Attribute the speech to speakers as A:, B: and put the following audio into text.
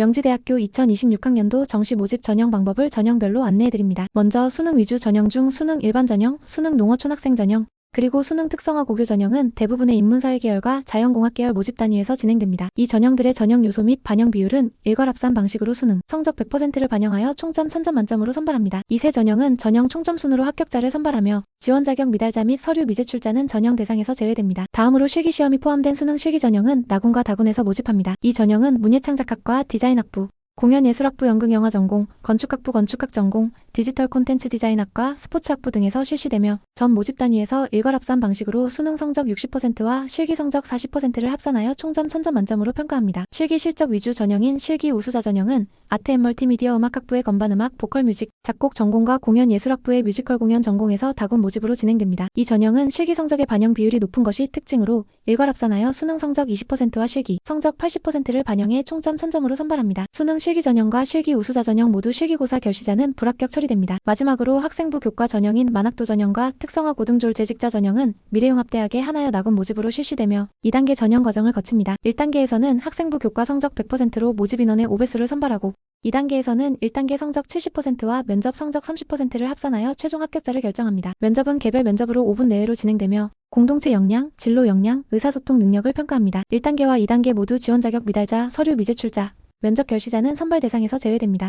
A: 명지대학교 2026학년도 정시 모집 전형 방법을 전형별로 안내해드립니다. 먼저 수능 위주 전형 중 수능 일반 전형, 수능 농어 초등학생 전형, 그리고 수능 특성화 고교 전형은 대부분의 인문사회 계열과 자연공학 계열 모집 단위에서 진행됩니다. 이 전형들의 전형 요소 및 반영 비율은 일괄합산 방식으로 수능 성적 100%를 반영하여 총점 1000점 만점으로 선발합니다. 이 세 전형은 전형 총점 순으로 합격자를 선발하며 지원 자격 미달자 및 서류 미제 출자는 전형 대상에서 제외됩니다. 다음으로 실기 시험이 포함된 수능 실기 전형은 나군과 다군에서 모집합니다. 이 전형은 문예창작학과 디자인학부, 공연예술학부 연극영화 전공, 건축학부 건축학 전공, 디지털 콘텐츠 디자인학과 스포츠학부 등에서 실시되며 전 모집 단위에서 일괄 합산 방식으로 수능 성적 60%와 실기 성적 40%를 합산하여 총점 1000점 만점으로 평가합니다. 실기 실적 위주 전형인 실기 우수자 전형은 아트 앤 멀티미디어 음악학부의 건반음악, 보컬 뮤직, 작곡 전공과 공연 예술학부의 뮤지컬 공연 전공에서 다군 모집으로 진행됩니다. 이 전형은 실기 성적의 반영 비율이 높은 것이 특징으로 일괄 합산하여 수능 성적 20%와 실기 성적 80%를 반영해 총점 1000점으로 선발합니다. 수능 실기 전형과 실기 우수자 전형 모두 실기고사 결시자는 불합격 처리됩니다. 마지막으로 학생부 교과 전형인 만학도 전형과 특성화 고등졸 재직자 전형은 미래융합대학의 하나여 나군 모집으로 실시되며 2단계 전형 과정을 거칩니다. 1단계에서는 학생부 교과 성적 100%로 모집 인원의 5배수를 선발하고 2단계에서는 1단계 성적 70%와 면접 성적 30%를 합산하여 최종 합격자를 결정합니다. 면접은 개별 면접으로 5분 내외로 진행되며 공동체 역량, 진로 역량, 의사소통 능력을 평가합니다. 1단계와 2단계 모두 지원 자격 미달자, 서류 미제출자, 면접 결시자는 선발 대상에서 제외됩니다.